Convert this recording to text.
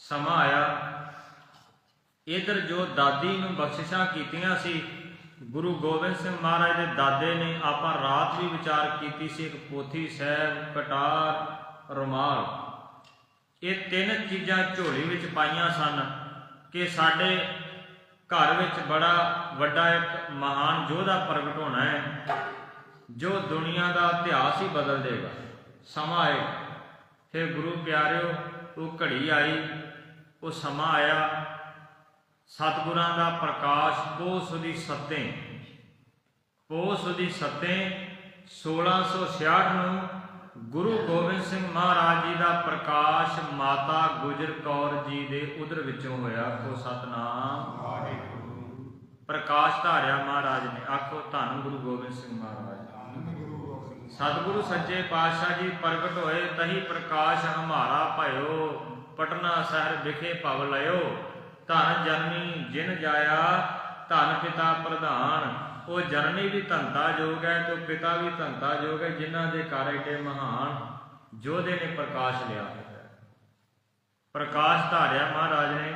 ਸਮਾਂ ਆਇਆ। ਇਧਰ ਜੋ ਦਾਦੀ ਨੂੰ ਬਖਸ਼ਿਸ਼ਾਂ ਕੀਤੀਆਂ ਸੀ, ਗੁਰੂ ਗੋਬਿੰਦ ਸਿੰਘ ਮਹਾਰਾਜ ਦੇ ਦਾਦੇ ਨੇ ਆਪਾਂ ਰਾਤ ਵੀ ਵਿਚਾਰ ਕੀਤੀ ਸੀ, ਇੱਕ ਪੋਥੀ ਸਾਹਿਬ, ਕਟਾਰ, ਰੁਮਾਲ। ਇਹ ਤਿੰਨ ਚੀਜ਼ਾਂ ਝੋਲੀ ਵਿੱਚ ਪਾਈਆਂ ਸਨ ਕਿ ਸਾਡੇ ਘਰ ਵਿੱਚ ਬੜਾ ਵੱਡਾ ਇੱਕ ਮਹਾਨ ਯੋਧਾ ਪ੍ਰਗਟ ਹੋਣਾ ਹੈ, ਜੋ ਦੁਨੀਆ ਦਾ ਇਤਿਹਾਸ ਹੀ ਬਦਲ ਦੇਗਾ। ਸਮਾਂ ਆਏ। ਫਿਰ ਗੁਰੂ ਪਿਆਰਿਓ ਉਹ ਘੜੀ ਆਈ ਉਹ ਸਮਾਂ ਆਇਆ। ਸਤਿਗੁਰਾਂ ਦਾ ਪ੍ਰਕਾਸ਼ ਪੋਸ ਦੀ ਸੱਤੇ। ਪੋਸ ਦੀ ਸੱਤੇ 1666 ਨੂੰ ਗੁਰੂ ਗੋਬਿੰਦ ਸਿੰਘ ਮਹਾਰਾਜ ਜੀ ਦਾ ਪ੍ਰਕਾਸ਼ ਮਾਤਾ ਗੁਜਰ ਕੌਰ ਜੀ ਦੇ ਉਦਰ ਵਿੱਚੋਂ ਹੋਇਆ। ਕੋ ਸਤਨਾਮ। ਪ੍ਰਕਾਸ਼ ਧਾਰਿਆ ਮਹਾਰਾਜ ਨੇ। ਆਖੋ ਧੰਨ ਗੁਰੂ ਗੋਬਿੰਦ ਸਿੰਘ ਮਹਾਰਾਜ। ਸਤਿਗੁਰੂ ਸੱਚੇ ਪਾਤਸ਼ਾਹ ਜੀ ਪ੍ਰਗਟ ਹੋਏ, ਤਹੀ ਪ੍ਰਕਾਸ਼ ਹਮਾਰਾ ਭਇਓ, ਪਟਨਾ ਸ਼ਹਿਰ ਵਿਖੇ ਭਵ ਲਇਓ। ਧਨ ਜਨਨੀ ਜਿਨ ਜਾਇਆ, ਧਨ ਪਿਤਾ ਪ੍ਰਧਾਨ। ਉਹ ਜਨਨੀ ਵੀ ਧੰਤਾ ਜੋਗ ਹੈ ਤੇ ਪਿਤਾ ਵੀ ਧੰਤਾ ਜੋਗ ਹੈ, ਜਿਨ੍ਹਾਂ ਦੇ ਘਰ ਏਡੇ ਮਹਾਨ ਯੋਧੇ ਨੇ ਪ੍ਰਕਾਸ਼ ਲਿਆ ਪ੍ਰਕਾਸ਼ ਧਾਰਿਆ ਮਹਾਰਾਜ ਨੇ